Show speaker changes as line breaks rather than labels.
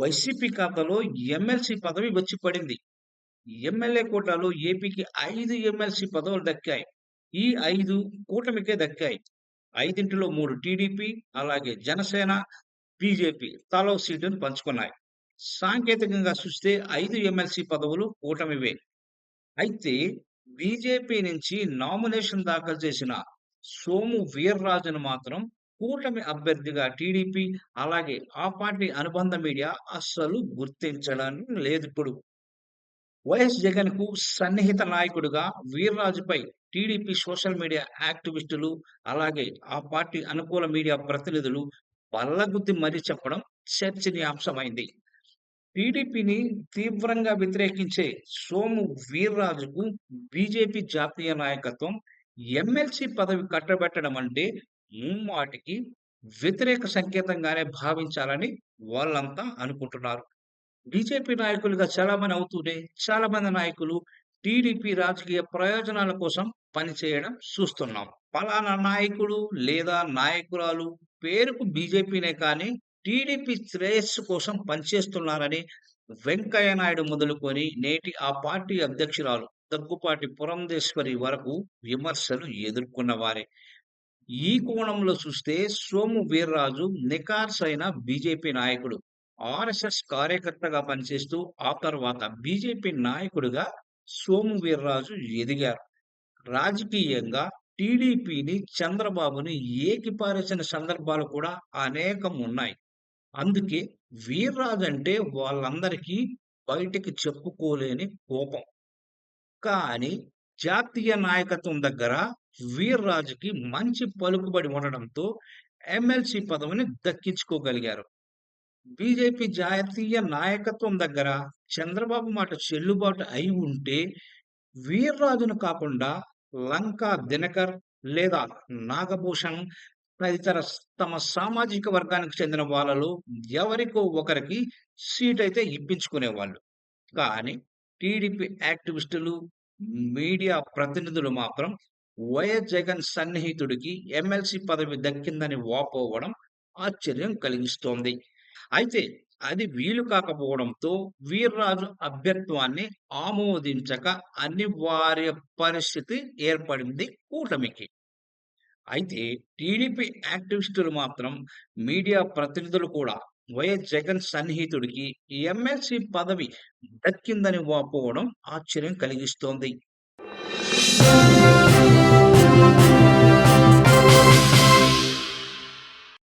YCP ఖాతాలో MLC పదవి వచ్చి పడింది. ఎమ్మెల్యే కోటాలో ఏపీకి ఐదు ఎమ్మెల్సీ పదవులు దక్కాయి. ఈ ఐదు కూటమికే దక్కాయి. ఐదింటిలో మూడు టీడీపీ, అలాగే జనసేన, బీజేపీ తలో సీటును పంచుకున్నాయి. సాంకేతికంగా చూస్తే ఐదు ఎమ్మెల్సీ పదవులు కూటమివే. అయితే బీజేపీ నుంచి నామినేషన్ దాఖలు చేసిన సోము వీర్రాజును మాత్రం కూటమి అభ్యర్థిగా టీడీపీ, అలాగే ఆ పార్టీ అనుబంధ మీడియా అస్సలు గుర్తించడం లేదిప్పుడు. వైఎస్ జగన్కు సన్నిహిత నాయకుడిగా వీర్రాజుపై టీడీపీ సోషల్ మీడియా యాక్టివిస్టులు, అలాగే ఆ పార్టీ అనుకూల మీడియా ప్రతినిధులు బల్లగుద్ది మరీ చెప్పడం చర్చనీయాంశమైంది. టీడీపీని తీవ్రంగా వ్యతిరేకించే సోము వీర్రాజుకు బీజేపీ జాతీయ నాయకత్వం ఎమ్మెల్సీ పదవి కట్టబెట్టడం అంటే ముమ్మాటికి వ్యతిరేక సంకేతంగానే భావించాలని వాళ్ళంతా అనుకుంటున్నారు. బీజేపీ నాయకులుగా చలామణి అవుతూనే చాలామంది నాయకులు టీడీపీ రాజకీయ ప్రయోజనాల కోసం పనిచేయడం చూస్తున్నాం. పలానా నాయకుడు లేదా నాయకురాలు పేరుకు బీజేపీనే కానీ టీడీపీ శ్రేయస్సు కోసం పనిచేస్తున్నారని వెంకయ్య నాయుడు మొదలుకొని నేటి ఆ పార్టీ అధ్యక్షురాలు దగ్గుపాటి పురంధేశ్వరి వరకు విమర్శలు ఎదుర్కొన్న వారే ఈ కోణంలో చూస్తే సోము వీర్రాజు నికార్స్ అయిన బీజేపీ నాయకుడు. ఆర్ఎస్ఎస్ కార్యకర్తగా పనిచేస్తూ ఆ తర్వాత బీజేపీ నాయకుడిగా సోము వీర్రాజు ఎదిగారు. రాజకీయంగా టీడీపీని, చంద్రబాబుని ఏకిపారేసిన సందర్భాలు కూడా అనేకం ఉన్నాయి. అందుకే వీర్రాజు అంటే వాళ్ళందరికీ బయటికి చెప్పుకోలేని కోపం. కానీ జాతీయ నాయకత్వం దగ్గర వీర్రాజుకి మంచి పలుకుబడి ఉండడంతో ఎమ్మెల్సీ పదవిని దక్కించుకోగలిగారు. బీజేపీ జాతీయ నాయకత్వం దగ్గర చంద్రబాబు మాట చెల్లుబాటు అయి ఉంటే వీర్రాజును కాకుండా లంకా దినకర్ లేదా నాగభూషణ్ తదితర తమ సామాజిక వర్గానికి చెందిన వాళ్ళలో ఎవరికో ఒకరికి సీట్ అయితే ఇప్పించుకునేవాళ్ళు. కానీ టీడీపీ యాక్టివిస్టులు, మీడియా ప్రతినిధులు మాత్రం వైఎస్ జగన్ సన్నిహితుడికి ఎమ్మెల్సీ పదవి దక్కిందని వాపోవడం ఆశ్చర్యం కలిగిస్తోంది. అయితే అది వీలు కాకపోవడంతో వీర్రాజు అభ్యర్థిత్వాన్ని ఆమోదించక అనివార్య పరిస్థితి ఏర్పడింది కూటమికి. అయితే టీడీపీ యాక్టివిస్టులు మాత్రం మీడియా ప్రతినిధులు కూడా వైఎస్ జగన్ సన్నిహితుడికి ఎమ్మెల్సీ పదవి దక్కిందని వాపోవడం ఆశ్చర్యం కలిగిస్తోంది.